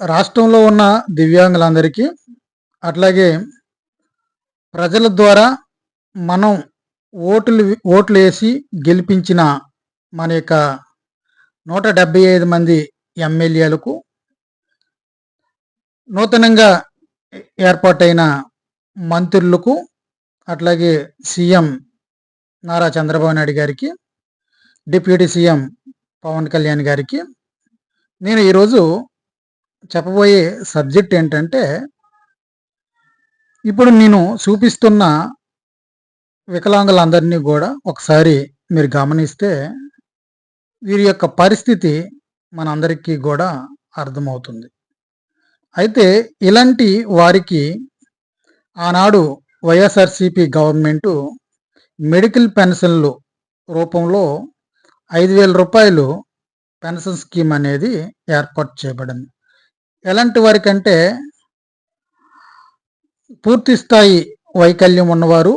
రాష్ట్రంలో ఉన్న దివ్యాంగులందరికీ అట్లాగే ప్రజల ద్వారా మనం ఓట్లు ఓట్లు వేసి గెలిపించిన మన యొక్క నూట డెబ్బై ఐదు మంది ఎమ్మెల్యేలకు నూతనంగా ఏర్పాటైన మంత్రులకు అట్లాగే సీఎం నారా చంద్రబాబు నాయుడు గారికి డిప్యూటీ సీఎం పవన్ కళ్యాణ్ గారికి నేను ఈరోజు చెప్పబోయే సబ్జెక్ట్ ఏంటంటే ఇప్పుడు నేను చూపిస్తున్న వికలాంగులందరినీ కూడా ఒకసారి మీరు గమనిస్తే వీరి యొక్క పరిస్థితి మనందరికీ కూడా అర్థమవుతుంది. అయితే ఇలాంటి వారికి ఆనాడు వైఎస్ఆర్సిపి గవర్నమెంటు మెడికల్ పెన్షన్లు రూపంలో ఐదు వేల రూపాయలు పెన్షన్ స్కీమ్ అనేది ఏర్పాటు చేయబడింది. ఎలాంటి వారికంటే పూర్తి స్థాయి వైకల్యం ఉన్నవారు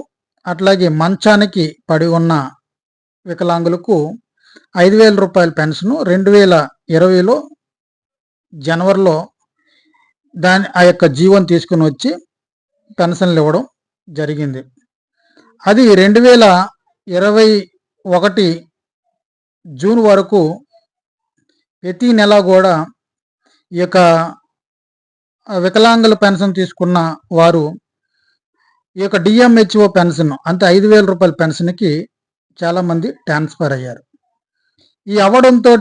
అట్లాగే మంచానికి పడి ఉన్న వికలాంగులకు ఐదు వేల రూపాయల పెన్షన్ రెండు వేల ఇరవైలో జనవరిలో దాని ఆ యొక్క జీవం తీసుకుని వచ్చి పెన్షన్లు ఇవ్వడం జరిగింది. అది రెండు వేల ఇరవై ఒకటి జూన్ వరకు ప్రతి నెల కూడా ఈ యొక్క వికలాంగుల పెన్షన్ తీసుకున్న వారు ఈ యొక్క డిఎంహెచ్ఓ పెన్షన్ అంటే ఐదు వేల రూపాయల పెన్షన్కి చాలామంది ట్రాన్స్ఫర్ అయ్యారు. ఈ అవ్వడంతో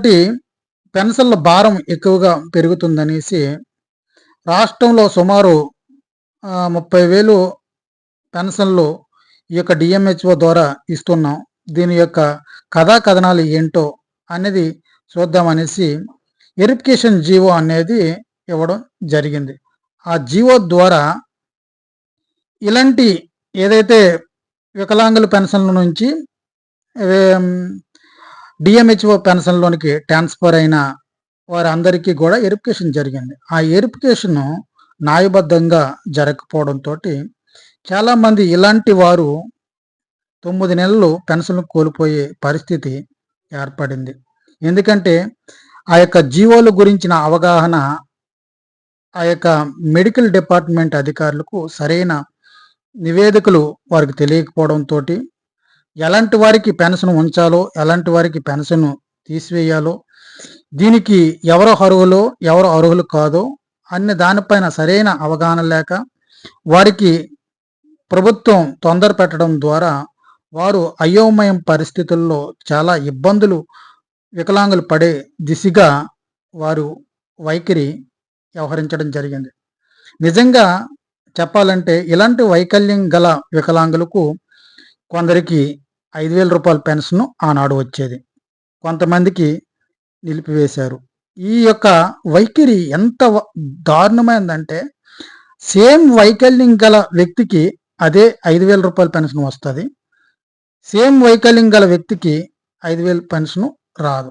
పెన్షన్ల భారం ఎక్కువగా పెరుగుతుందనేసి రాష్ట్రంలో సుమారు ముప్పై వేలు పెన్షన్లు ఈ యొక్క డిఎంహెచ్ఓ ద్వారా ఇస్తున్నాం. దీని యొక్క కథా కథనాలు ఏంటో అనేది చూద్దామనేసి వెరిఫికేషన్ జీవో అనేది ఇవ్వడం జరిగింది. ఆ జీవో ద్వారా ఇలాంటి ఏదైతే వికలాంగుల పెన్షన్ల నుంచి డిఎంహెచ్ఓ పెన్షన్లోనికి ట్రాన్స్ఫర్ అయిన వారందరికీ కూడా ఎరిఫికేషన్ జరిగింది. ఆ ఎరిఫికేషన్ న్యాయబద్ధంగా జరగకపోవడంతో చాలామంది ఇలాంటి వారు తొమ్మిది నెలలు పెన్షన్ కోల్పోయే పరిస్థితి ఏర్పడింది. ఎందుకంటే ఆ యొక్క జీవోల గురించిన అవగాహన ఆ యొక్క మెడికల్ డిపార్ట్మెంట్ అధికారులకు సరైన నివేదికలు వారికి తెలియకపోవడంతో ఎలాంటి వారికి పెన్షన్ ఉంచాలో ఎలాంటి వారికి పెన్షన్ తీసివేయాలో దీనికి ఎవరు అర్హులో ఎవరు అర్హులు కాదో అన్ని దానిపైన సరైన అవగాహన లేక వారికి ప్రభుత్వం తొందర పెట్టడం ద్వారా వారు అయోమయం పరిస్థితుల్లో చాలా ఇబ్బందులు వికలాంగులు పడే దిశగా వారు వైఖరి వ్యవహరించడం జరిగింది. నిజంగా చెప్పాలంటే ఇలాంటి వైకల్యం గల వికలాంగులకు కొందరికి ఐదు వేల రూపాయల పెన్షన్ ఆనాడు వచ్చేది. కొంతమందికి నిలిపివేశారు. ఈ యొక్క వైఖరి ఎంత దారుణమైందంటే సేమ్ వైకల్యం గల వ్యక్తికి అదే ఐదు వేల రూపాయల పెన్షన్ వస్తుంది. సేమ్ వైకల్యం గల వ్యక్తికి ఐదు వేల పెన్షన్ రాదు.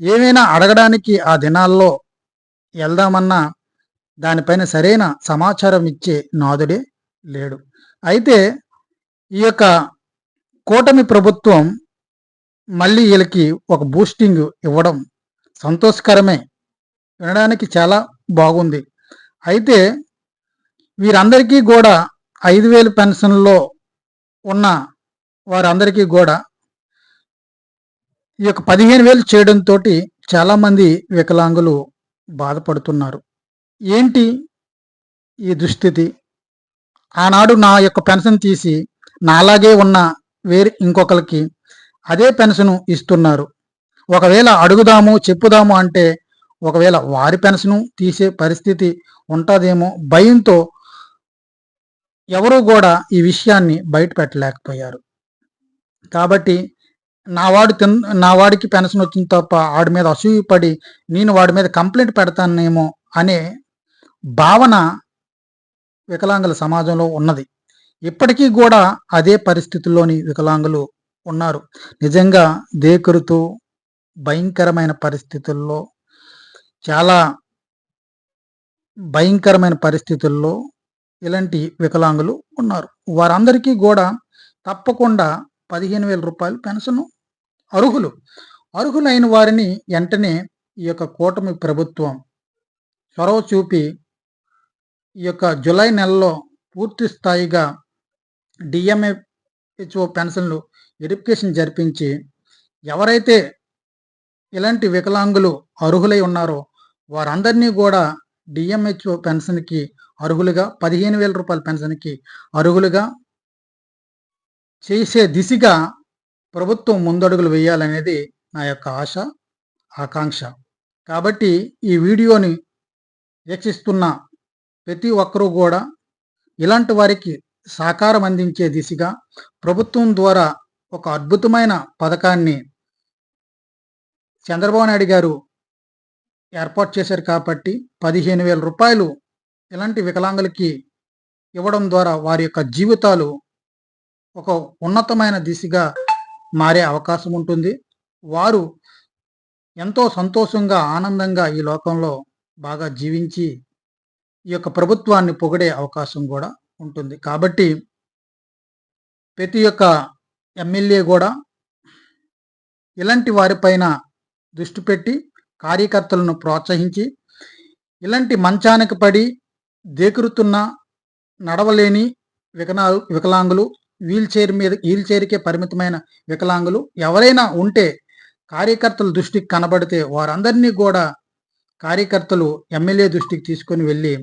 ఏమైనా అడగడానికి ఆ దినాల్లో వెళ్దామన్నా దానిపైన సరైన సమాచారం ఇచ్చే నాదుడే లేడు. అయితే ఈ యొక్క కూటమి ప్రభుత్వం మళ్ళీ వీళ్ళకి ఒక బూస్టింగ్ ఇవ్వడం సంతోషకరమే. వినడానికి చాలా బాగుంది. అయితే వీరందరికీ కూడా ఐదు వేలు పెన్షన్లో ఉన్న వారందరికీ కూడా ఈ యొక్క పదిహేను వేలు చేయడంతో చాలామంది వికలాంగులు బాధపడుతున్నారు. ఏంటి ఈ దుస్థితి? ఆనాడు నా యొక్క పెన్షన్ తీసి నాలాగే ఉన్న వేరే ఇంకొకరికి అదే పెన్షన్ ఇస్తున్నారు. ఒకవేళ అడుగుదాము చెప్పుదాము అంటే ఒకవేళ వారి పెన్షను తీసే పరిస్థితి ఉంటుందేమో భయంతో ఎవరూ కూడా ఈ విషయాన్ని బయట పెట్టలేకపోయారు కాబట్టి నా వాడు తిన్ నా వాడికి పెన్షన్ వచ్చింది తప్ప వాడి మీద అసూయపడి నేను వాడి మీద కంప్లైంట్ పెడతానేమో అనే భావన వికలాంగుల సమాజంలో ఉన్నది. ఇప్పటికీ కూడా అదే పరిస్థితుల్లోని వికలాంగులు ఉన్నారు. నిజంగా దేకరుతూ భయంకరమైన పరిస్థితుల్లో చాలా భయంకరమైన పరిస్థితుల్లో ఇలాంటి వికలాంగులు ఉన్నారు. వారందరికీ కూడా తప్పకుండా పదిహేను వేల రూపాయలు పెన్షన్ అర్హులు. అర్హులైన వారిని వెంటనే ఈ యొక్క కూటమి ప్రభుత్వం చొరవ చూపి ఈ యొక్క జూలై నెలలో పూర్తి స్థాయిగా డిఎంఏహెచ్ఓ పెన్షన్లు వెరిఫికేషన్ జరిపించి ఎవరైతే ఇలాంటి వికలాంగులు అర్హులై ఉన్నారో వారందరినీ కూడా డిఎంహెచ్ఓ పెన్షన్కి అర్హులుగా పదిహేను వేల రూపాయల పెన్షన్కి అర్హులుగా చేసే దిశగా ప్రభుత్వం ముందడుగులు వేయాలనేది నా యొక్క ఆశ ఆకాంక్ష. కాబట్టి ఈ వీడియోని వీక్షిస్తున్న ప్రతి ఒక్కరూ కూడా ఇలాంటి వారికి సహకారం అందించే దిశగా ప్రభుత్వం ద్వారా ఒక అద్భుతమైన పథకాన్ని చంద్రబాబు నాయుడు గారు ఏర్పాటు చేశారు కాబట్టి పదిహేను వేల రూపాయలు ఇలాంటి వికలాంగులకి ఇవ్వడం ద్వారా వారి యొక్క జీవితాలు ఒక ఉన్నతమైన దిశగా మారే అవకాశం ఉంటుంది. వారు ఎంతో సంతోషంగా ఆనందంగా ఈ లోకంలో బాగా జీవించి ఈ యొక్క ప్రభుత్వాన్ని పొగిడే అవకాశం కూడా ఉంటుంది. కాబట్టి ప్రతి ఒక్క ఎమ్మెల్యే కూడా ఇలాంటి వారిపైన దృష్టి పెట్టి కార్యకర్తలను ప్రోత్సహించి ఇలాంటి మంచానికి పడి దేకురుతున్న నడవలేని వికనా వికలాంగులు వీల్ చైర్ మీద వీల్ చైర్కే పరిమితమైన వికలాంగులు ఎవరైనా ఉంటే కార్యకర్తల దృష్టికి కనబడితే వారందరినీ కూడా కార్యకర్తలు ఎమ్మెల్యే దృష్టికి తీసుకొని వెళ్ళి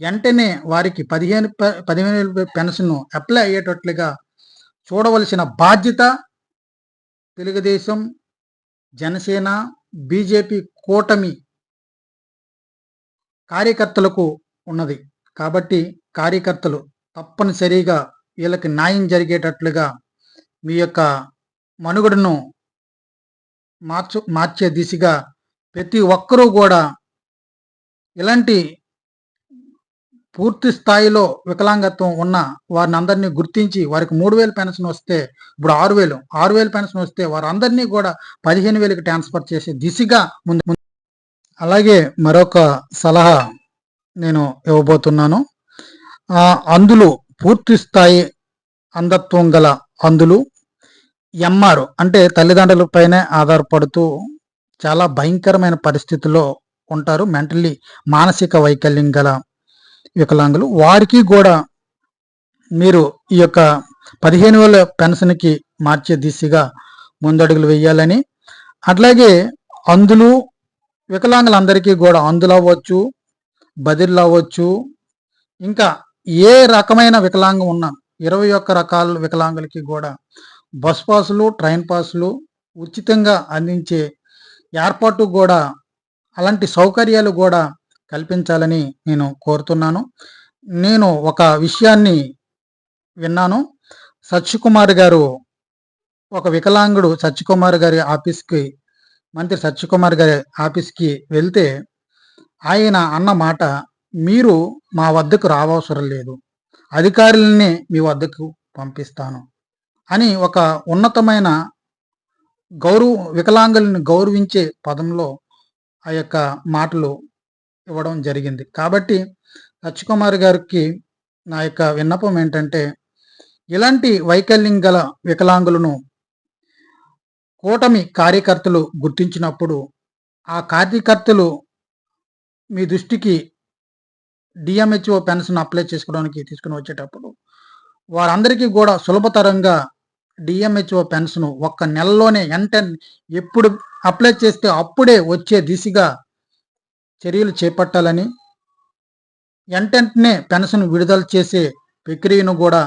వెంటనే వారికి పదిహేను పదిహేను పెన్షన్ అప్లై అయ్యేటట్లుగా చూడవలసిన బాధ్యత తెలుగుదేశం జనసేన బీజేపీ కూటమి కార్యకర్తలకు ఉన్నది. కాబట్టి కార్యకర్తలు తప్పనిసరిగా వీళ్ళకి న్యాయం జరిగేటట్లుగా మీ యొక్క మనుగడను మార్చు మార్చే దిశగా ప్రతి ఒక్కరూ కూడా ఇలాంటి పూర్తి స్థాయిలో వికలాంగత్వం ఉన్న వారిని అందరినీ గుర్తించి వారికి మూడు వేలు పెన్షన్ వస్తే ఇప్పుడు ఆరు వేలు ఆరు వేలు పెన్షన్ వస్తే వారందరినీ కూడా పదిహేను వేలకు ట్రాన్స్ఫర్ చేసే దిశగా ముందు అలాగే మరొక సలహా నేను ఇవ్వబోతున్నాను. అందులో పూర్తిస్థాయి అంధత్వం గల అందులు ఎంఆర్ అంటే తల్లిదండ్రులపైనే ఆధారపడుతూ చాలా భయంకరమైన పరిస్థితుల్లో ఉంటారు. మెంటల్లీ మానసిక వైకల్యం గల వికలాంగులు. వారికి కూడా మీరు ఈ యొక్క పదిహేను వేల పెన్షన్కి మార్చే దిశగా ముందడుగులు వేయాలని. అట్లాగే అందులు వికలాంగులందరికీ కూడా అందులు అవ్వచ్చు బదిర్లు అవ్వచ్చు. ఇంకా ఏ రకమైన వికలాంగం ఉన్నా ఇరవై ఒక్క రకాల వికలాంగులకి కూడా బస్ పాసులు ట్రైన్ పాసులు ఉచితంగా అందించే ఏర్పాటు కూడా అలాంటి సౌకర్యాలు కూడా కల్పించాలని నేను కోరుతున్నాను. నేను ఒక విషయాన్ని విన్నాను. సత్యకుమార్ గారు ఒక వికలాంగుడు సత్యకుమార్ గారి ఆఫీస్కి మంత్రి సత్యకుమార్ గారి ఆఫీస్కి వెళ్తే ఆయన అన్న మాట మీరు మా వద్దకు రావసరం లేదు. అధికారులనే మీ వద్దకు పంపిస్తాను అని ఒక ఉన్నతమైన గౌరవ వికలాంగులను గౌరవించే పదంలో ఆ యొక్క మాటలు ఇవ్వడం జరిగింది. కాబట్టి సత్యకుమార్ గారికి నా యొక్క విన్నపం ఏంటంటే ఇలాంటి వైకల్యం గల వికలాంగులను కూటమి కార్యకర్తలు గుర్తించినప్పుడు ఆ కార్యకర్తలు మీ దృష్టికి డిఎంహెచ్ఓ పెన్షన్ అప్లై చేసుకోవడానికి తీసుకుని వచ్చేటప్పుడు వారందరికీ కూడా సులభతరంగా డిఎంహెచ్ఓ పెన్షన్ ఒక్క నెలలోనే వెంటనే ఎప్పుడు అప్లై చేస్తే అప్పుడే వచ్చే దిశగా చర్యలు చేపట్టాలని వెంటనే పెన్షన్ విడుదల చేసే ప్రక్రియను కూడా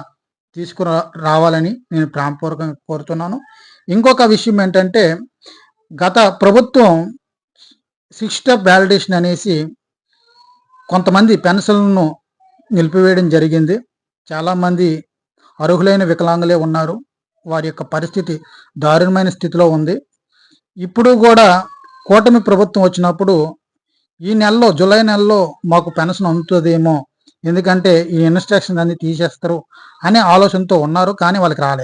తీసుకురా రావాలని నేను ప్రాణపూర్వకంగా కోరుతున్నాను. ఇంకొక విషయం ఏంటంటే గత ప్రభుత్వం సిక్స్ స్టెప్ వ్యాలిడేషన్ అనేసి కొంతమంది పెన్షన్లను నిలిపివేయడం జరిగింది. చాలామంది అర్హులైన వికలాంగులే ఉన్నారు. వారి యొక్క పరిస్థితి దారుణమైన స్థితిలో ఉంది. ఇప్పుడు కూడా కూటమి ప్రభుత్వం వచ్చినప్పుడు ఈ నెలలో జూలై నెలలో మాకు పెన్షన్ అందుతుందేమో ఎందుకంటే ఈ ఇన్స్ట్రక్షన్ అన్ని తీసేస్తారు అనే ఆలోచనతో ఉన్నారు కానీ వాళ్ళకి రాలేదు.